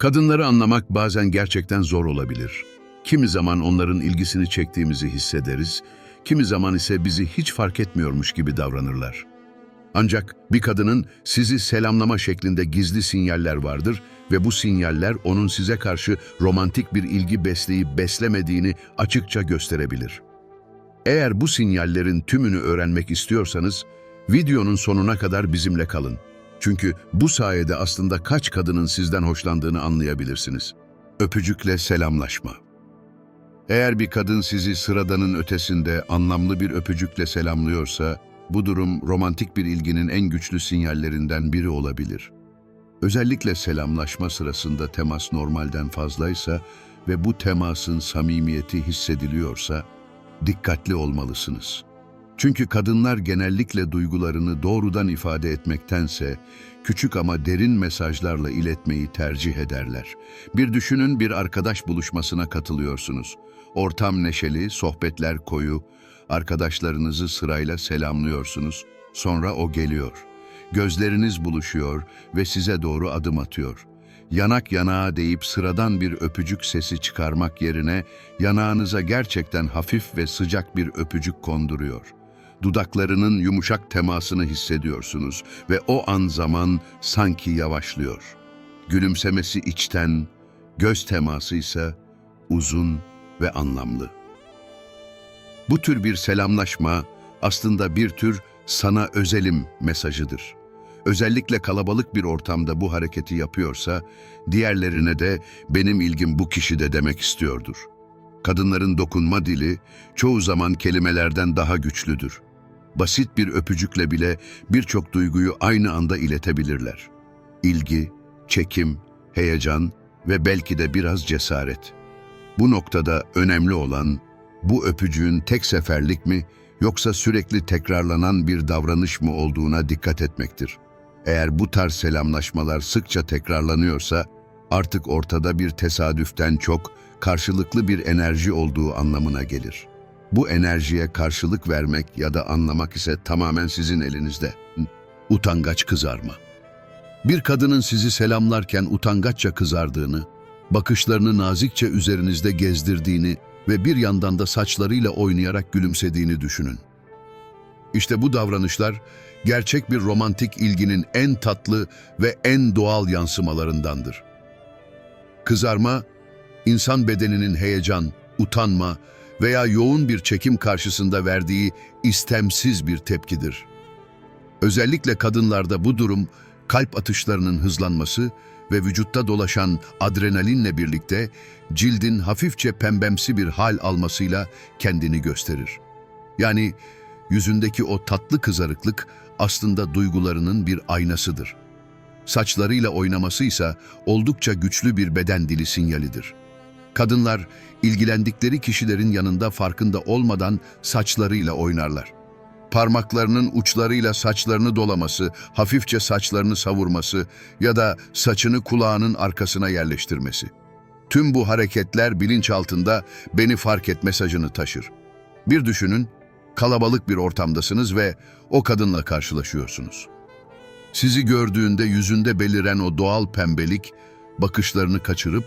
Kadınları anlamak bazen gerçekten zor olabilir. Kimi zaman onların ilgisini çektiğimizi hissederiz, kimi zaman ise bizi hiç fark etmiyormuş gibi davranırlar. Ancak bir kadının sizi selamlama şeklinde gizli sinyaller vardır ve bu sinyaller onun size karşı romantik bir ilgi besleyip beslemediğini açıkça gösterebilir. Eğer bu sinyallerin tümünü öğrenmek istiyorsanız, videonun sonuna kadar bizimle kalın. Çünkü bu sayede aslında kaç kadının sizden hoşlandığını anlayabilirsiniz. Öpücükle selamlaşma. Eğer bir kadın sizi sıradanın ötesinde anlamlı bir öpücükle selamlıyorsa, bu durum romantik bir ilginin en güçlü sinyallerinden biri olabilir. Özellikle selamlaşma sırasında temas normalden fazlaysa ve bu temasın samimiyeti hissediliyorsa, dikkatli olmalısınız. Çünkü kadınlar genellikle duygularını doğrudan ifade etmektense küçük ama derin mesajlarla iletmeyi tercih ederler. Bir düşünün bir arkadaş buluşmasına katılıyorsunuz. Ortam neşeli, sohbetler koyu, arkadaşlarınızı sırayla selamlıyorsunuz. Sonra o geliyor. Gözleriniz buluşuyor ve size doğru adım atıyor. Yanak yanağa deyip sıradan bir öpücük sesi çıkarmak yerine yanağınıza gerçekten hafif ve sıcak bir öpücük konduruyor. Dudaklarının yumuşak temasını hissediyorsunuz ve o an zaman sanki yavaşlıyor. Gülümsemesi içten, göz teması ise uzun ve anlamlı. Bu tür bir selamlaşma aslında bir tür sana özelim mesajıdır. Özellikle kalabalık bir ortamda bu hareketi yapıyorsa, diğerlerine de benim ilgim bu kişide demek istiyordur. Kadınların dokunma dili çoğu zaman kelimelerden daha güçlüdür. Basit bir öpücükle bile birçok duyguyu aynı anda iletebilirler. İlgi, çekim, heyecan ve belki de biraz cesaret. Bu noktada önemli olan bu öpücüğün tek seferlik mi yoksa sürekli tekrarlanan bir davranış mı olduğuna dikkat etmektir. Eğer bu tarz selamlaşmalar sıkça tekrarlanıyorsa artık ortada bir tesadüften çok karşılıklı bir enerji olduğu anlamına gelir. Bu enerjiye karşılık vermek ya da anlamak ise tamamen sizin elinizde. Utangaç kızarma. Bir kadının sizi selamlarken utangaçça kızardığını, bakışlarını nazikçe üzerinizde gezdirdiğini ve bir yandan da saçlarıyla oynayarak gülümsediğini düşünün. İşte bu davranışlar gerçek bir romantik ilginin en tatlı ve en doğal yansımalarındandır. Kızarma, insan bedeninin heyecan, utanma veya yoğun bir çekim karşısında verdiği istemsiz bir tepkidir. Özellikle kadınlarda bu durum kalp atışlarının hızlanması ve vücutta dolaşan adrenalinle birlikte cildin hafifçe pembemsi bir hal almasıyla kendini gösterir. Yani yüzündeki o tatlı kızarıklık aslında duygularının bir aynasıdır. Saçlarıyla oynaması ise oldukça güçlü bir beden dili sinyalidir. Kadınlar ilgilendikleri kişilerin yanında farkında olmadan saçlarıyla oynarlar. Parmaklarının uçlarıyla saçlarını dolaması, hafifçe saçlarını savurması ya da saçını kulağının arkasına yerleştirmesi. Tüm bu hareketler bilinçaltında beni fark et mesajını taşır. Bir düşünün, kalabalık bir ortamdasınız ve o kadınla karşılaşıyorsunuz. Sizi gördüğünde yüzünde beliren o doğal pembelik, bakışlarını kaçırıp,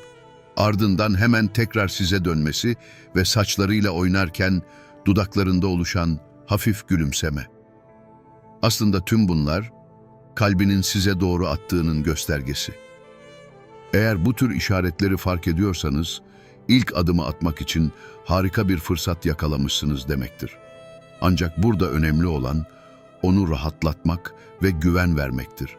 ardından hemen tekrar size dönmesi ve saçlarıyla oynarken dudaklarında oluşan hafif gülümseme. Aslında tüm bunlar, kalbinin size doğru attığının göstergesi. Eğer bu tür işaretleri fark ediyorsanız, ilk adımı atmak için harika bir fırsat yakalamışsınız demektir. Ancak burada önemli olan onu rahatlatmak ve güven vermektir.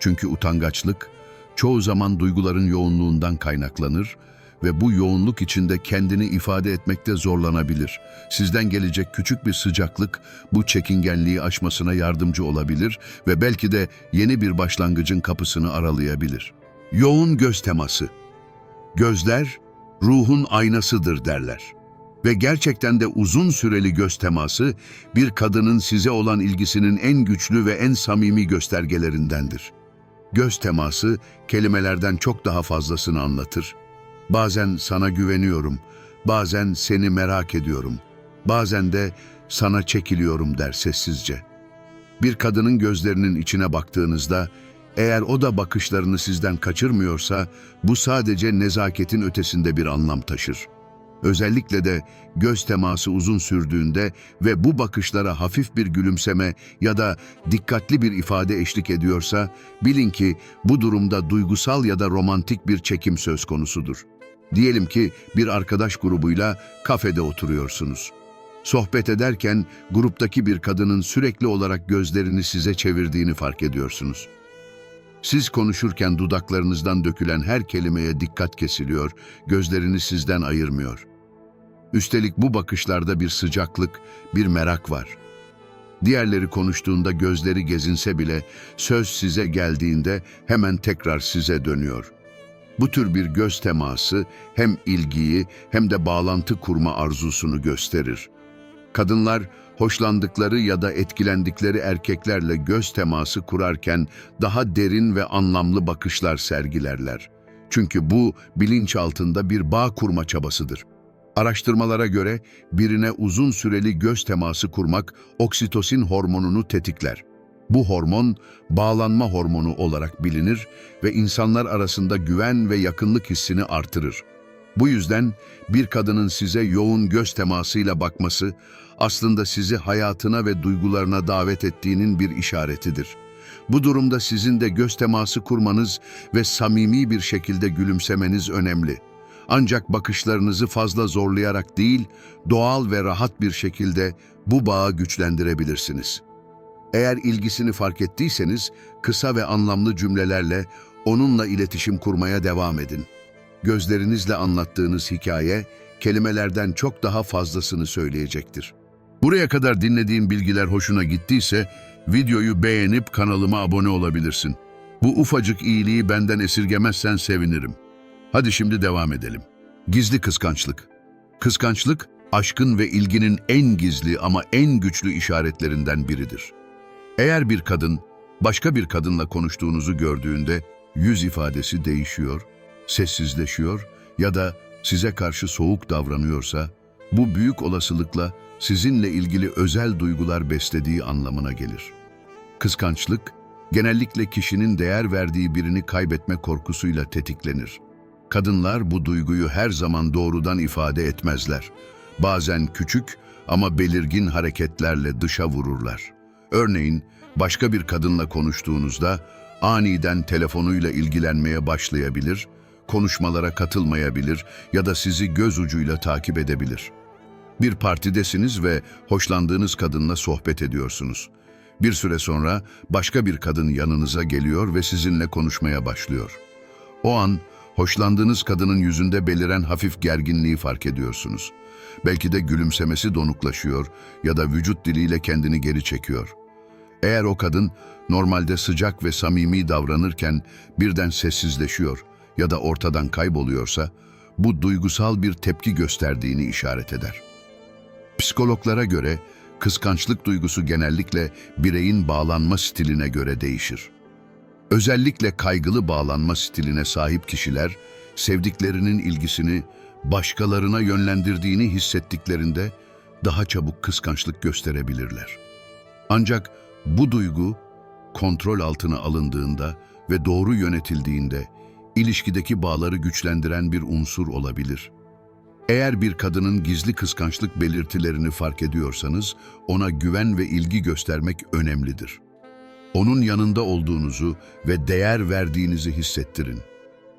Çünkü utangaçlık çoğu zaman duyguların yoğunluğundan kaynaklanır ve bu yoğunluk içinde kendini ifade etmekte zorlanabilir. Sizden gelecek küçük bir sıcaklık bu çekingenliği aşmasına yardımcı olabilir ve belki de yeni bir başlangıcın kapısını aralayabilir. Yoğun göz teması. Gözler ruhun aynasıdır derler. Ve gerçekten de uzun süreli göz teması bir kadının size olan ilgisinin en güçlü ve en samimi göstergelerindendir. Göz teması kelimelerden çok daha fazlasını anlatır. Bazen sana güveniyorum, bazen seni merak ediyorum, bazen de sana çekiliyorum der sessizce. Bir kadının gözlerinin içine baktığınızda Eğer o da bakışlarını sizden kaçırmıyorsa, bu sadece nezaketin ötesinde bir anlam taşır. Özellikle de göz teması uzun sürdüğünde ve bu bakışlara hafif bir gülümseme ya da dikkatli bir ifade eşlik ediyorsa, bilin ki bu durumda duygusal ya da romantik bir çekim söz konusudur. Diyelim ki bir arkadaş grubuyla kafede oturuyorsunuz. Sohbet ederken gruptaki bir kadının sürekli olarak gözlerini size çevirdiğini fark ediyorsunuz. Siz konuşurken dudaklarınızdan dökülen her kelimeye dikkat kesiliyor, gözlerini sizden ayırmıyor. Üstelik bu bakışlarda bir sıcaklık, bir merak var. Diğerleri konuştuğunda gözleri gezinse bile söz size geldiğinde hemen tekrar size dönüyor. Bu tür bir göz teması hem ilgiyi hem de bağlantı kurma arzusunu gösterir. Kadınlar hoşlandıkları ya da etkilendikleri erkeklerle göz teması kurarken daha derin ve anlamlı bakışlar sergilerler. Çünkü bu bilinç altında bir bağ kurma çabasıdır. Araştırmalara göre birine uzun süreli göz teması kurmak oksitosin hormonunu tetikler. Bu hormon bağlanma hormonu olarak bilinir ve insanlar arasında güven ve yakınlık hissini artırır. Bu yüzden bir kadının size yoğun göz temasıyla bakması aslında sizi hayatına ve duygularına davet ettiğinin bir işaretidir. Bu durumda sizin de göz teması kurmanız ve samimi bir şekilde gülümsemeniz önemli. Ancak bakışlarınızı fazla zorlayarak değil, doğal ve rahat bir şekilde bu bağı güçlendirebilirsiniz. Eğer ilgisini fark ettiyseniz kısa ve anlamlı cümlelerle onunla iletişim kurmaya devam edin. Gözlerinizle anlattığınız hikaye kelimelerden çok daha fazlasını söyleyecektir. Buraya kadar dinlediğim bilgiler hoşuna gittiyse videoyu beğenip kanalıma abone olabilirsin. Bu ufacık iyiliği benden esirgemezsen sevinirim. Hadi şimdi devam edelim. Gizli kıskançlık. Kıskançlık, aşkın ve ilginin en gizli ama en güçlü işaretlerinden biridir. Eğer bir kadın başka bir kadınla konuştuğunuzu gördüğünde yüz ifadesi değişiyor, sessizleşiyor ya da size karşı soğuk davranıyorsa, bu büyük olasılıkla sizinle ilgili özel duygular beslediği anlamına gelir. Kıskançlık, genellikle kişinin değer verdiği birini kaybetme korkusuyla tetiklenir. Kadınlar bu duyguyu her zaman doğrudan ifade etmezler. Bazen küçük ama belirgin hareketlerle dışa vururlar. Örneğin başka bir kadınla konuştuğunuzda aniden telefonuyla ilgilenmeye başlayabilir, konuşmalara katılmayabilir ya da sizi göz ucuyla takip edebilir. Bir partidesiniz ve hoşlandığınız kadınla sohbet ediyorsunuz. Bir süre sonra başka bir kadın yanınıza geliyor ve sizinle konuşmaya başlıyor. O an hoşlandığınız kadının yüzünde beliren hafif gerginliği fark ediyorsunuz. Belki de gülümsemesi donuklaşıyor ya da vücut diliyle kendini geri çekiyor. Eğer o kadın normalde sıcak ve samimi davranırken birden sessizleşiyor ya da ortadan kayboluyorsa, bu duygusal bir tepki gösterdiğini işaret eder. Psikologlara göre kıskançlık duygusu genellikle bireyin bağlanma stiline göre değişir. Özellikle kaygılı bağlanma stiline sahip kişiler, sevdiklerinin ilgisini başkalarına yönlendirdiğini hissettiklerinde daha çabuk kıskançlık gösterebilirler. Ancak bu duygu kontrol altına alındığında ve doğru yönetildiğinde ilişkideki bağları güçlendiren bir unsur olabilir. Eğer bir kadının gizli kıskançlık belirtilerini fark ediyorsanız ona güven ve ilgi göstermek önemlidir. Onun yanında olduğunuzu ve değer verdiğinizi hissettirin.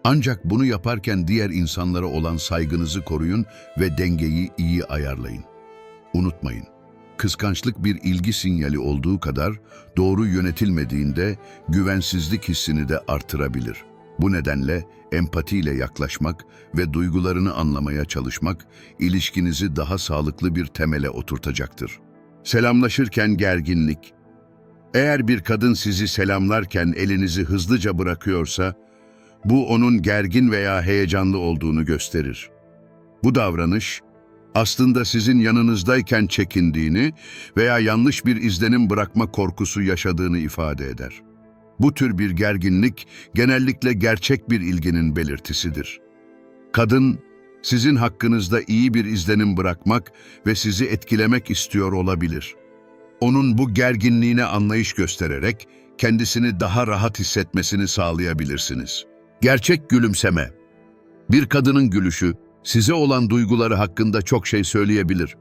Ancak bunu yaparken diğer insanlara olan saygınızı koruyun ve dengeyi iyi ayarlayın. Unutmayın, kıskançlık bir ilgi sinyali olduğu kadar doğru yönetilmediğinde güvensizlik hissini de artırabilir. Bu nedenle empatiyle yaklaşmak ve duygularını anlamaya çalışmak ilişkinizi daha sağlıklı bir temele oturtacaktır. Selamlaşırken gerginlik. Eğer bir kadın sizi selamlarken elinizi hızlıca bırakıyorsa, bu onun gergin veya heyecanlı olduğunu gösterir. Bu davranış, aslında sizin yanınızdayken çekindiğini veya yanlış bir izlenim bırakma korkusu yaşadığını ifade eder. Bu tür bir gerginlik genellikle gerçek bir ilginin belirtisidir. Kadın, sizin hakkınızda iyi bir izlenim bırakmak ve sizi etkilemek istiyor olabilir. Onun bu gerginliğine anlayış göstererek kendisini daha rahat hissetmesini sağlayabilirsiniz. Gerçek gülümseme. Bir kadının gülüşü size olan duyguları hakkında çok şey söyleyebilir.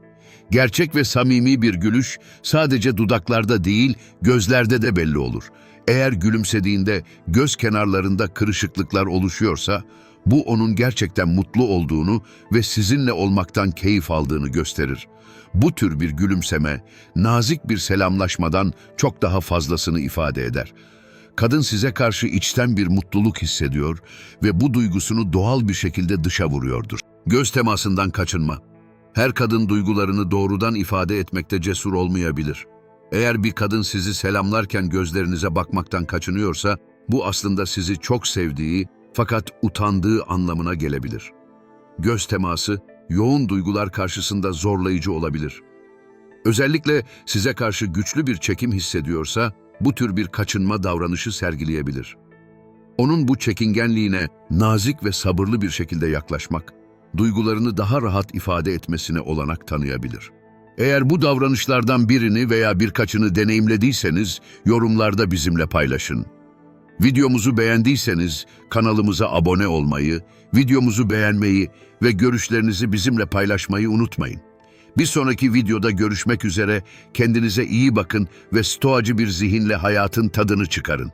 Gerçek ve samimi bir gülüş sadece dudaklarda değil, gözlerde de belli olur. Eğer gülümsediğinde göz kenarlarında kırışıklıklar oluşuyorsa, bu onun gerçekten mutlu olduğunu ve sizinle olmaktan keyif aldığını gösterir. Bu tür bir gülümseme, nazik bir selamlaşmadan çok daha fazlasını ifade eder. Kadın size karşı içten bir mutluluk hissediyor ve bu duygusunu doğal bir şekilde dışa vuruyordur. Göz temasından kaçınma. Her kadın duygularını doğrudan ifade etmekte cesur olmayabilir. Eğer bir kadın sizi selamlarken gözlerinize bakmaktan kaçınıyorsa, bu aslında sizi çok sevdiği fakat utandığı anlamına gelebilir. Göz teması, yoğun duygular karşısında zorlayıcı olabilir. Özellikle size karşı güçlü bir çekim hissediyorsa, bu tür bir kaçınma davranışı sergileyebilir. Onun bu çekingenliğine nazik ve sabırlı bir şekilde yaklaşmak, duygularını daha rahat ifade etmesine olanak tanıyabilir. Eğer bu davranışlardan birini veya birkaçını deneyimlediyseniz, yorumlarda bizimle paylaşın. Videomuzu beğendiyseniz kanalımıza abone olmayı, videomuzu beğenmeyi ve görüşlerinizi bizimle paylaşmayı unutmayın. Bir sonraki videoda görüşmek üzere kendinize iyi bakın ve stoacı bir zihinle hayatın tadını çıkarın.